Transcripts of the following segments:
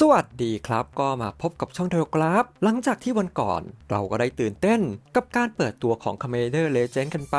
สวัสดีครับก็มาพบกับช่องเทโลกราฟ หลังจากที่วันก่อน เราก็ได้ตื่นเต้นกับการเปิดตัวของ Commander Legend กันไป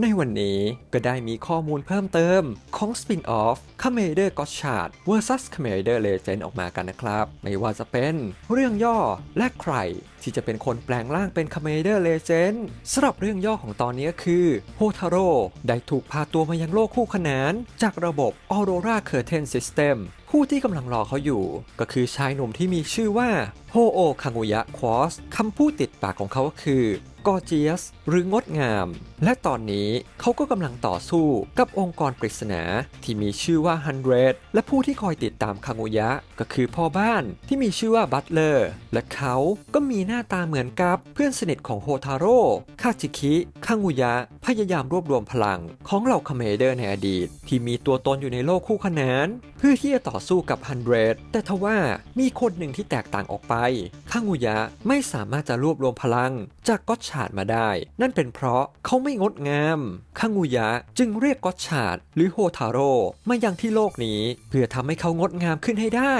ในวันนี้ก็ได้มีข้อมูลเพิ่มเติมของ Spin-off Commander g o t c h a r d vs Commander Legend ออกมากันนะครับ ไม่ว่าจะเป็นเรื่องย่อและใครที่จะเป็นคนแปลงร่างเป็น Commander Legend สำหรับเรื่องย่อของตอนนี้คือโฮทาโร่ได้ถูกพาตัวมายังโลกคู่ขนาน จากระบบ Aurora Curtain System ผู้ที่กำลังรอเขาอยู่ ก็คือชายหนุ่มที่มีชื่อว่าโฮโอคังุยะควอสคำพูดติดปากของเขาก็คือ gorgeous หรืองดงาม และตอนนี้เขาก็กำลังต่อสู้กับองค์กรปริศนาที่มีชื่อว่า100และผู้ที่คอยติดตามคังุยะ ก็คือพ่อบ้านที่มีชื่อว่าบัตเลอร์และเขาก็มีหน้าตาเหมือนกับเพื่อนสนิทของโฮทาโร่คาจิคิคังุยะพยายามรวบรวมพลังของเหล่าคาเมเดอร์ในอดีต ที่มีตัวตนอยู่ในโลกคู่ขนาน เพื่อที่จะต่อสู้กับ100แต่ทว่ามีคนหนึ่งที่แตกต่างออกไปคังุยะไม่สามารถจะรวบรวมพลังจากก็ชาดมาได้ นั่นเป็นเพราะเขาไม่งดงามคังุยะจึงเรียกก็อตชาดหรือโฮทาโร่มายังที่โลกนี้ เพื่อทำให้เขางดงามขึ้นให้ได้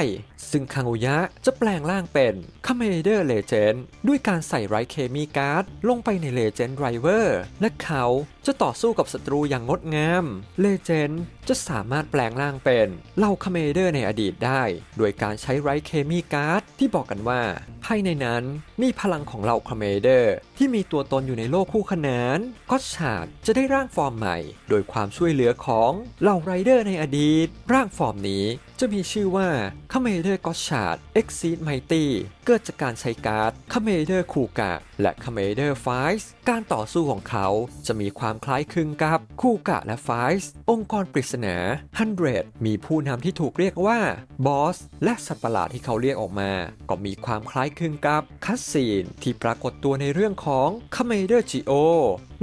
ซึ่งคังุยะจะแปลงร่างเป็นคาเมเดอร์เลเจนด์ด้วยการใส่ไรเคมีการ์ดลงไปในเลเจนด์ไรเวอร์และเขา จะต่อสู้กับศัตรูอย่างงดงาม เลเจนด์จะสามารถแปลงร่างเป็นเหล่าคาเมเดอร์ในอดีตได้ โดยการใช้ไรเคมีการ์ดที่บอกกันว่า ภายในนั้นมีพลังของเหล่าคาเมเดอร์ที่มีตัวตนอยู่ในโลกคู่ขนานก็ชาดจะได้ร่างฟอร์มใหม่ โดยความช่วยเหลือของเหล่าไรเดอร์ในอดีต ร่างฟอร์มนี้จะมีชื่อว่าคาเมเดอร์ก็ชาดเอ็กซีดไมตี้เกิดจากการใช้การ์ดคาเมเดอร์คูกะและคาเมเดอร์ไฟส์การต่อสู้ของเขาจะมีความคล้ายคลึงกับคูกะและไฟส์องค์กรปริศนา 100 มีผู้นำที่ถูกเรียกว่าบอสและสัตว์ประหลาดที่เขาเรียกออกมา ก็มีความคล้ายคลึงกับคัสซีนที่ปรากฏตัวในเรื่องของคาเมเดอร์จิโอ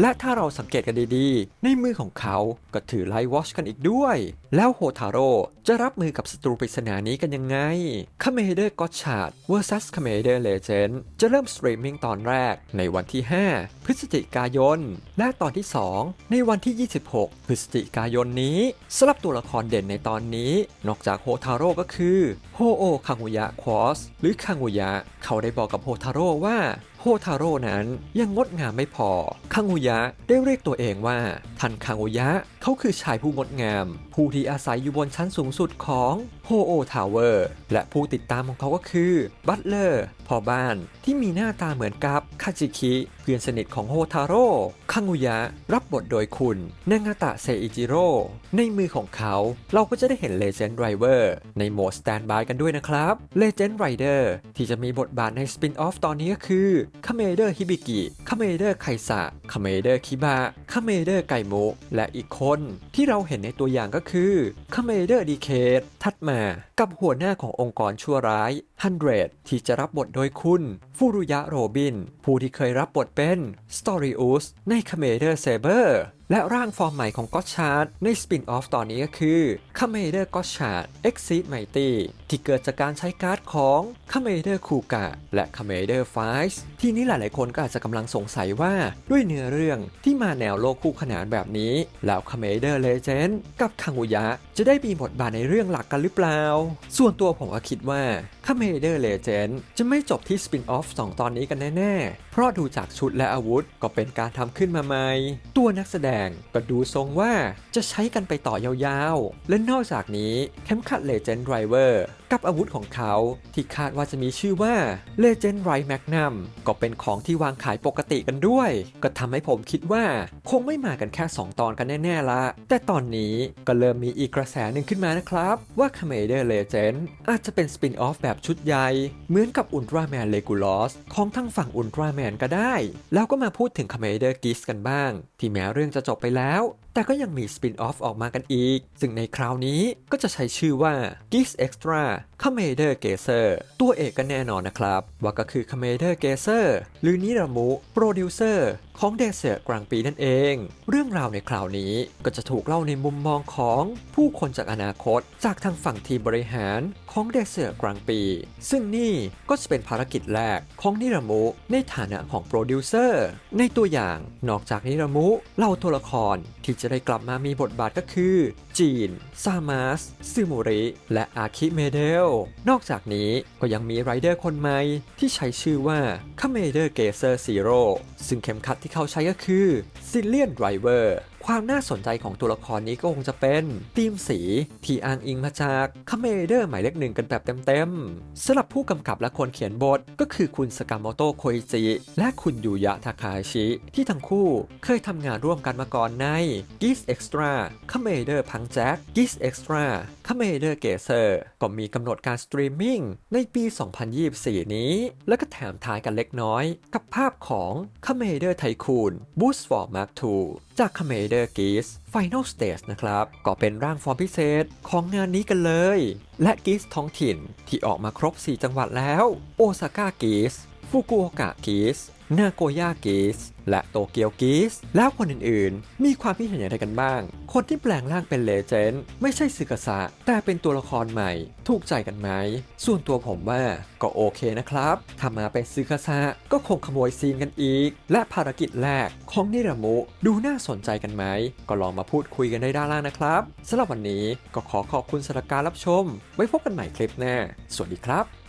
และถ้าเราสังเกตกันดีๆ ในมือของเขาก็ถือไลท์วอชกันอีกด้วย แล้วโฮทาโร่จะรับมือกับศัตรูปริศนานี้กันยังไงคาเมเดอร์ก็ชาด vs คาเมเดอร์เลเจนด์จะเริ่มสตรีมมิ่งตอนแรกในวันที่ 5 พฤศจิกายน และตอนที่ 2 ในวันที่ 26 พฤศจิกายนนี้สำหรับตัวละครเด่นในตอนนี้ นอกจากโฮทาโร่ก็คือโฮโอคังุยะควอสหรือคังุยะ เขาได้บอกกับโฮทาโร่ว่า โฮทาโร่นั้นยังงดงามไม่พอ คังอุยะได้เรียกตัวเองว่าท่านคังอุยะ เขาคือชายผู้งดงาม ผู้ที่อาศัยอยู่บนชั้นสูงสุดของโฮโอทาวเวอร์ และผู้ติดตามของเขาก็คือบัตเลอร์พ่อบ้านที่มีหน้าตาเหมือนกับคาจิคิเพื่อนสนิทของโฮทาโร่ คังอุยะรับบทโดยคุณนางาตะเซอิจิโร่ ในมือของเขาเราก็จะได้เห็นเลเจนด์ไรเวอร์ในโหมดสแตนบายกันด้วยนะครับเลเจนด์ไรเดอร์ที่จะมีบทบาทในสปินออฟตอนนี้ก็คือคาเมเดอร์ฮิบิกิคาเมเดอร์ไคซะคาเมเดอร์คิบะคาเมเดอร์ไกโมและอีกคนที่เราเห็นในตัวอย่างก็คือคาเมเดอร์ดีเคททัดมากับหัวหน้าขององค์กรชั่วร้ายฮันเดรดที่จะรับบทโดยคุณฟูรุยะโรบิน ผู้ที่เคยรับบทเป็นสตอริอุสในคาเมเดอร์เซเบอร์และร่างฟอร์มใหม่ของก็ชาร์ดในสปินออฟตอนนี้ก็คือคาเมเดอร์ก็ชาร์ดเอ็กซิสไมตี้ที่เกิดจากการใช้การ์ดของคาเมเดอร์คูกะและคาเมเดอร์ไฟส์ที่นี้หลายๆคนก็อาจจะกำลังสงสัยว่าด้วยเนื้อเรื่องที่มาแนวโลกคู่ขนานแบบนี้ แล้วคาเมเดอร์เลเจนด์กับคังอุยะ จะได้มีบทบาทในเรื่องหลักกันหรือเปล่า ส่วนตัวผมก็คิดว่าคาเมเดอร์เลเจนด์จะไม่จบที่สปินออฟ2ตอนนี้กันแน่ๆเพราะดูจากชุดและอาวุธก็เป็นการทำขึ้นมาใหม่ ตัวนักแสดงก็ดูทรงว่าจะใช้กันไปต่อยาวๆ และนอกจากนี้เข็มขัดเลเจนด์ไรเวอร์ กับอาวุธของเขาที่คาดว่าจะมีชื่อว่า Legend Right Magnum ก็เป็นของที่วางขายปกติกันด้วย ก็ทำให้ผมคิดว่าคงไม่มากันแค่ 2 ตอนกันแน่ ๆ ละ แต่ตอนนี้ก็เริ่มมีอีกกระแสหนึ่งขึ้นมานะครับ ว่า Commander Legend อาจจะเป็นสปินออฟแบบชุดใหญ่ เหมือนกับ Ultraman Legolas ของทั้งฝั่ง Ultraman ก็ได้ แล้วก็มาพูดถึง Commander g i s กันบ้าง ที่แม้เรื่องจะจบไปแล้ว แต่ก็ยังมีสปินออฟออกมากันอีก ซึ่งในคราวนี้ก็จะใช้ชื่อว่า g i s Extra c o m m a d e r g a z e r ตัวเอกก็แน่นอนนะครับ ว่าก็คือ c o m m a d e r g a z e r หรือนิรามุ โปรดิวเซอร์ของเดเซอร์กลางปีนั่นเอง เรื่องราวในคราวนี้ก็จะถูกเล่าในมุมมองของผู้คนจากอนาคต จากทางฝั่งทีมบริหารของเดเซอร์กลางปี ซึ่งนี่ก็จะเป็นภารกิจแรกของนิรามุในฐานะของโปรดิวเซอร์ในตัวอย่างนอกจากนิรามุเล่าตัวละครที่จะได้กลับมามีบทบาทก็คือ จีน ซามาสซึโมริ และอาคิเมเดล นอกจากนี้ก็ยังมีไรเดอร์คนใหม่ที่ใช้ชื่อว่าคาเมเดอร์เกเซอร์ซีโร่ซึ่งเข็มขัดที่เขาใช้ก็คือซิลเลียนไรเวอร์ ความน่าสนใจของตัวละครนี้ก็คงจะเป็นธีมสีที่อ้างอิงมาจากคาเมเดอร์หมายเลขหนึ่งกันแบบเต็มๆสำหรับผู้กำกับและคนเขียนบทก็คือคุณสกามโตโคอิจิ และคุณยูยะทาคาชิ ที่ทั้งคู่เคยทำงานร่วมกันมาก่อนใน g i s Extra คาเมเดอร์พังแจ็ค g i s Extra คาเมเดอร์เกเซอร์ก็มีกำหนดการสตรีมมิ่งในปี 2024 นี้ แล้วก็แถมท้ายกันเล็กน้อย กับภาพของ c o m m a d e r Tycoon Boost for Mark II จาก c o m m a d e r Geese Final Stage นะครับ ก็เป็นร่างฟอร์มพิเศษของงานนี้กันเลย และกิสท้องถิ่นที่ออกมาครบ 4 จังหวัดแล้ว โอซาก้ากิสฟุกุโอกะกิส นาโกย่า Geese และโตเกียว Geese แล้วคนอื่นๆ มีความคิดเห็นอย่างไรกันบ้าง คนที่แปลงร่างเป็นเลเจนด์ไม่ใช่สึกษะแต่เป็นตัวละครใหม่ ถูกใจกันไหม ส่วนตัวผมว่าก็โอเคนะครับถ้ามาเป็นซึกษะก็คงขโมยซีนกันอีก และภารกิจแรกของนิรามุดูน่าสนใจกันไหม ก็ลองมาพูดคุยกันได้ด้านล่างนะครับสำหรับวันนี้ก็ขอขอบคุณสำหรับการรับชม ไว้พบกันใหม่คลิปหน้าสวัสดีครับ